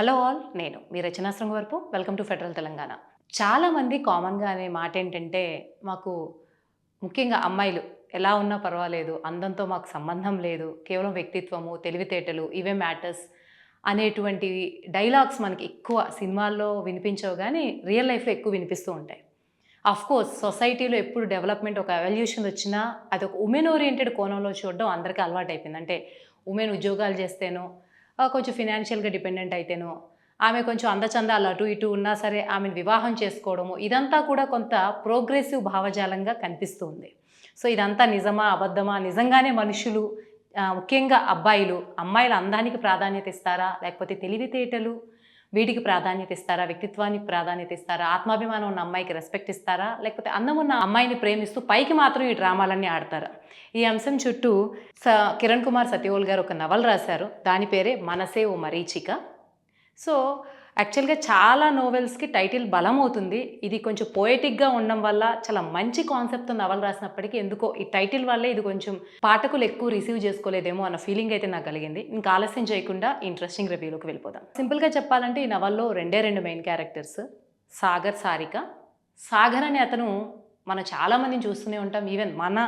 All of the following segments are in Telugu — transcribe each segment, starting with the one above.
హలో ఆల్ నేను మీ Rachana Shringavarapu. Welcome to federal Telangana. చాలామంది కామన్గా అనే మాట ఏంటంటే మాకు ముఖ్యంగా అమ్మాయిలు ఎలా ఉన్నా పర్వాలేదు అందంతో మాకు సంబంధం లేదు కేవలం వ్యక్తిత్వము తెలివితేటలు ఇవే మ్యాటర్స్ అనేటువంటి డైలాగ్స్ మనకి ఎక్కువ సినిమాల్లో వినిపించవు కానీ రియల్ లైఫ్లో ఎక్కువ వినిపిస్తూ ఉంటాయి. అఫ్ కోర్స్ సొసైటీలో ఎప్పుడు డెవలప్మెంట్ ఒక ఎవల్యూషన్ వచ్చినా అది ఒక ఉమెన్ ఓరియంటెడ్ కోణంలో చూడడం అందరికీ అలవాటు అయిపోయింది అంటే ఉమెన్ ఉద్యోగాలు చేస్తేనో కొంచెం ఫినాన్షియల్గా డిపెండెంట్ అయితేనో ఆమె కొంచెం అందచందాలు అటు ఇటు ఉన్నా సరే ఆమెను వివాహం చేసుకోవడము ఇదంతా కూడా కొంత ప్రోగ్రెసివ్ భావజాలంగా కనిపిస్తుంది. సో ఇదంతా నిజమా అబద్ధమా? నిజంగానే మనుషులు ముఖ్యంగా అబ్బాయిలు అమ్మాయిల అందానికి ప్రాధాన్యత ఇస్తారా? లేకపోతే తెలివితేటలు వీటికి ప్రాధాన్యత ఇస్తారా? వ్యక్తిత్వానికి ప్రాధాన్యత ఇస్తారా? ఆత్మాభిమానం ఉన్న అమ్మాయికి రెస్పెక్ట్ ఇస్తారా? లేకపోతే అందం ఉన్న అమ్మాయిని ప్రేమిస్తూ పైకి మాత్రం ఈ డ్రామాలన్నీ ఆడతారా? ఈ అంశం చుట్టూ స కిరణ్ కుమార్ సత్యవోల్ గారు ఒక నవల రాశారు. దాని పేరే మనసే ఓ మరీచిక. సో యాక్చువల్గా చాలా నోవెల్స్కి టైటిల్ బలం అవుతుంది ఇది కొంచెం పోయటిక్గా ఉండడం వల్ల చాలా మంచి కాన్సెప్ట్తో నవల రాసినప్పటికీ ఎందుకో ఈ టైటిల్ వల్లే ఇది కొంచెం పాఠకులు ఎక్కువ రిసీవ్ చేసుకోలేదేమో అన్న ఫీలింగ్ అయితే నాకు కలిగింది. ఇంకా ఆలస్యం చేయకుండా ఇంట్రెస్టింగ్ రివ్యూలోకి వెళ్ళిపోదాం. సింపుల్గా చెప్పాలంటే ఈ నవల్లో రెండే రెండు మెయిన్ క్యారెక్టర్స్ సాగర్ సారిక. సాగర్ అనే అతను మనం చాలామందిని చూస్తూనే ఉంటాం. ఈవెన్ మన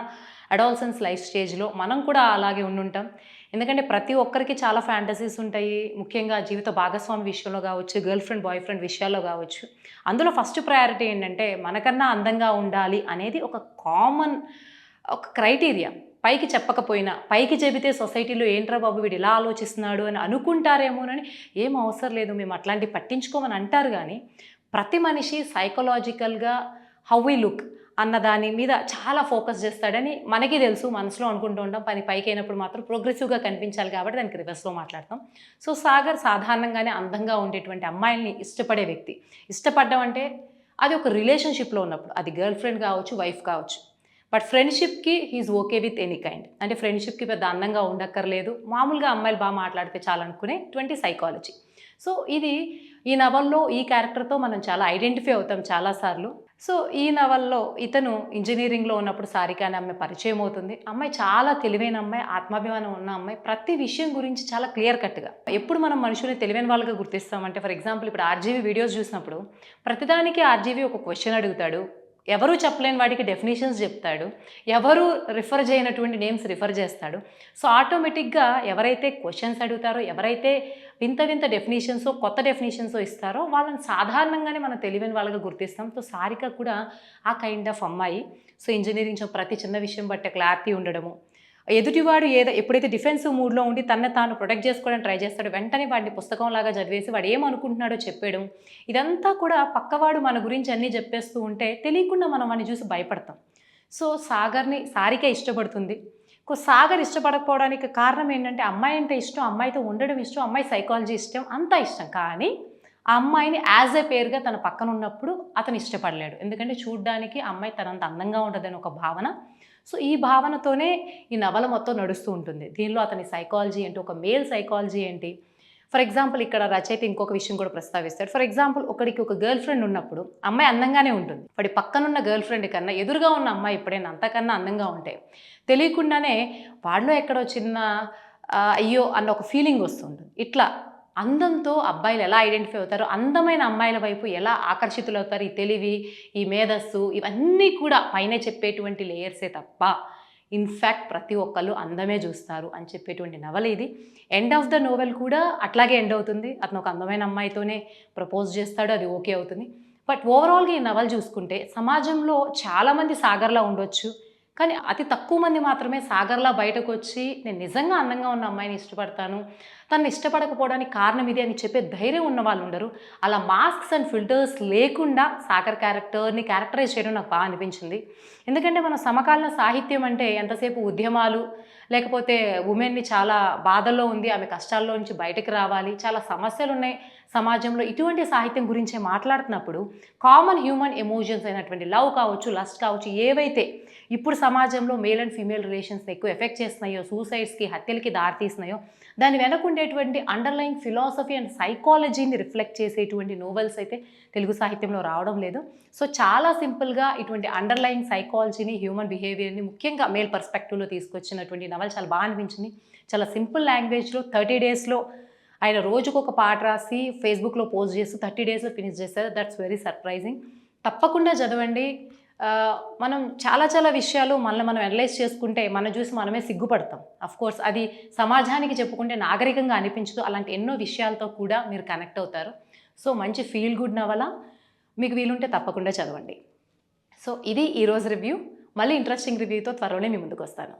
అడాల్సన్స్ లైఫ్ స్టేజ్లో మనం కూడా అలాగే ఉండుంటాం. ఎందుకంటే ప్రతి ఒక్కరికి చాలా ఫ్యాంటసీస్ ఉంటాయి. ముఖ్యంగా జీవిత భాగస్వామి విషయంలో కావచ్చు గర్ల్ ఫ్రెండ్ బాయ్ ఫ్రెండ్ విషయాల్లో కావచ్చు. అందులో ఫస్ట్ ప్రయారిటీ ఏంటంటే మనకన్నా అందంగా ఉండాలి అనేది ఒక కామన్ ఒక క్రైటీరియా. పైకి చెప్పకపోయినా పైకి చెబితే సొసైటీలో ఏంట్రా బాబు వీడు ఇలా ఆలోచిస్తున్నాడు అని అనుకుంటారేమోనని ఏం అవసరం లేదు. మేము అట్లాంటివి పట్టించుకోమని అంటారు కానీ ప్రతి మనిషి సైకలాజికల్గా హౌ వీ లుక్ అన్న దాని మీద చాలా ఫోకస్ చేస్తాడని మనకి తెలుసు మనసులో అనుకుంటూ ఉంటాం. పని పైకి అయినప్పుడు మాత్రం ప్రోగ్రెసివ్గా కనిపించాలి కాబట్టి దానికి రివర్స్లో మాట్లాడతాం. సో సాగర్ సాధారణంగానే అందంగా ఉండేటువంటి అమ్మాయిల్ని ఇష్టపడే వ్యక్తి. ఇష్టపడడం అంటే అది ఒక రిలేషన్షిప్లో ఉన్నప్పుడు. అది గర్ల్ ఫ్రెండ్ కావచ్చు వైఫ్ కావచ్చు. But ఫ్రెండ్షిప్కి he's okay with any kind అంటే ఫ్రెండ్షిప్కి పెద్ద అందంగా ఉండక్కర్లేదు. మామూలుగా అమ్మాయిలు బాగా మాట్లాడితే చాలనుకునే ట్వంటీ సైకాలజీ సో ఇది ఈ నవల్లో ఈ క్యారెక్టర్తో మనం చాలా ఐడెంటిఫై అవుతాం చాలాసార్లు. సో ఈ నవల్లో ఇతను ఇంజనీరింగ్లో ఉన్నప్పుడు సారిక అనే అమ్మాయి పరిచయం అవుతుంది. అమ్మాయి చాలా తెలివైన అమ్మాయి ఆత్మాభిమానం ఉన్న అమ్మాయి. ప్రతి విషయం గురించి చాలా క్లియర్ కట్గా. ఎప్పుడు మనం మనుషుల్ని తెలివైన వాళ్ళగా గుర్తిస్తామంటే ఫర్ ఎగ్జాంపుల్ ఇప్పుడు ఆర్జీవీ వీడియోస్ చూసినప్పుడు ప్రతిదానికి ఆర్జీవీ ఒక క్వశ్చన్ అడుగుతాడు. ఎవరు చెప్పలేని వాటికి డెఫినేషన్స్ చెప్తాడు. ఎవరు రిఫర్ చేయనటువంటి నేమ్స్ రిఫర్ చేస్తాడు. సో ఆటోమేటిక్గా ఎవరైతే క్వశ్చన్స్ అడుగుతారో ఎవరైతే వింత వింత డెఫినేషన్స్ కొత్త డెఫినేషన్స్ ఇస్తారో వాళ్ళని సాధారణంగానే మనం తెలివైన వాళ్ళగా గుర్తిస్తాం. సో సారిక కూడా ఆ కైండ్ ఆఫ్ అమ్మాయి. సో ఇంజనీరింగ్ ప్రతి చిన్న విషయం బట్టే క్లారిటీ ఉండడము. ఎదుటివాడు ఏదో ఎప్పుడైతే డిఫెన్సివ్ మూడ్లో ఉండి తన తాను ప్రొటెక్ట్ చేసుకోవడానికి ట్రై చేస్తాడు వెంటనే వాడిని పుస్తకంలాగా చదివేసి వాడు ఏమనుకుంటున్నాడో చెప్పేయడం. ఇదంతా కూడా పక్కవాడు మన గురించి అన్నీ చెప్పేస్తూ ఉంటే తెలియకుండా మనం వాడిని చూసి భయపడతాం. సో సాగర్ని సారికే ఇష్టపడుతుంది. కో సాగర్ ఇష్టపడకపోవడానికి కారణం ఏంటంటే అమ్మాయి అంటే ఇష్టం అమ్మాయితో ఉండడం ఇష్టం అమ్మాయి సైకాలజీ ఇష్టం అంతా ఇష్టం. కానీ ఆ అమ్మాయిని యాజ్ ఏ పేరుగా తన పక్కన ఉన్నప్పుడు అతను ఇష్టపడలేడు. ఎందుకంటే చూడడానికి ఆ అమ్మాయి తనంత అందంగా ఉండదని ఒక భావన సో ఈ భావనతోనే ఈ నవల మొత్తం నడుస్తూ ఉంటుంది. దీనిలో అతని సైకాలజీ ఏంటి ఒక మేల్ సైకాలజీ ఏంటి? ఫర్ ఎగ్జాంపుల్ ఇక్కడ రచయిత ఇంకొక విషయం కూడా ప్రస్తావిస్తాడు. ఫర్ ఎగ్జాంపుల్ ఒకడికి ఒక గర్ల్ ఫ్రెండ్ ఉన్నప్పుడు అమ్మాయి అందంగానే ఉంటుంది. వాడి పక్కనున్న గర్ల్ ఫ్రెండ్ కన్నా ఎదురుగా ఉన్న అమ్మాయి ఎప్పుడైనా అంతకన్నా అందంగా ఉంటాయి తెలియకుండానే వాడిలో ఎక్కడో చిన్న అయ్యో అన్న ఒక ఫీలింగ్ వస్తుంటుంది ఇట్లా అందంతో అబ్బాయిలు ఎలా ఐడెంటిఫై అవుతారు? అందమైన అమ్మాయిల వైపు ఎలా ఆకర్షితులవుతారు ఈ తెలివి ఈ మేధస్సు ఇవన్నీ కూడా పైన చెప్పేటువంటి లేయర్సే తప్ప ఇన్ఫ్యాక్ట్ ప్రతి ఒక్కళ్ళు అందమే చూస్తారు అని చెప్పేటువంటి నవల ఇది. ఎండ్ ఆఫ్ ద నోవెల్ కూడా అట్లాగే ఎండ్ అవుతుంది. అతను ఒక అందమైన అమ్మాయితోనే ప్రపోజ్ చేస్తాడు అది ఓకే అవుతుంది. బట్ ఓవరాల్గా ఈ నవల చూసుకుంటే సమాజంలో చాలామంది సాగర్లా ఉండొచ్చు. కానీ అతి తక్కువ మంది మాత్రమే సాగర్లా బయటకు వచ్చి నేను నిజంగా అందంగా ఉన్న అమ్మాయిని ఇష్టపడతాను. తను ఇష్టపడకపోవడానికి కారణం ఇది అని చెప్పే ధైర్యం ఉన్న వాళ్ళు ఉండరు అలా మాస్క్స్ అండ్ ఫిల్టర్స్ లేకుండా సాగర్ క్యారెక్టర్ని క్యారెక్టరైజ్ చేయడం నాకు బాగా అనిపించింది. ఎందుకంటే మన సమకాలీన సాహిత్యం అంటే ఎంతసేపు ఉద్యమాలు లేకపోతే ఉమెన్ని చాలా బాధల్లో ఉంది ఆమె కష్టాల్లో నుంచి బయటకు రావాలి చాలా సమస్యలు ఉన్నాయి సమాజంలో ఇటువంటి సాహిత్యం గురించే మాట్లాడుతున్నప్పుడు కామన్ హ్యూమన్ ఎమోషన్స్ అయినటువంటి లవ్ కావచ్చు లస్ట్ కావచ్చు ఏవైతే ఇప్పుడు సమాజంలో మేల్ అండ్ ఫీమేల్ రిలేషన్స్ని ఎక్కువ ఎఫెక్ట్ చేస్తున్నాయో సూసైడ్స్కి హత్యలకి దారితీస్తున్నాయో దాని వెనకుండే ఉండేటువంటి అండర్లైన్ ఫిలాసఫీ అండ్ సైకాలజీని రిఫ్లెక్ట్ చేసేటువంటి నోవెల్స్ అయితే తెలుగు సాహిత్యంలో రావడం లేదు. సో చాలా సింపుల్గా ఇటువంటి అండర్లైన్ సైకాలజీని హ్యూమన్ బిహేవియర్ని ముఖ్యంగా మేల్ పర్స్పెక్టివ్లో తీసుకొచ్చినటువంటి నవల్ చాలా బాగా అనిపించింది. చాలా సింపుల్ లాంగ్వేజ్లో థర్టీ డేస్లో ఆయన రోజుకు ఒక పాట రాసి ఫేస్బుక్లో పోస్ట్ చేస్తూ థర్టీ డేస్లో ఫినిష్ చేస్తారు దట్స్ వెరీ సర్ప్రైజింగ్ తప్పకుండా చదవండి. మనం చాలా చాలా విషయాలు మనల్ని మనం అనలైజ్ చేసుకుంటే మనం చూసి మనమే సిగ్గుపడతాం. అఫ్ కోర్స్ అది సమాజానికి చెప్పుకుంటే నాగరికంగా అనిపించదు. అలాంటి ఎన్నో విషయాలతో కూడా మీరు కనెక్ట్ అవుతారు. సో మంచి ఫీల్ గుడ్ నవల మీకు వీలుంటే తప్పకుండా చదవండి. సో ఇది ఈరోజు రివ్యూ మళ్ళీ ఇంట్రెస్టింగ్ రివ్యూతో త్వరలోనే మీ ముందుకు వస్తాను.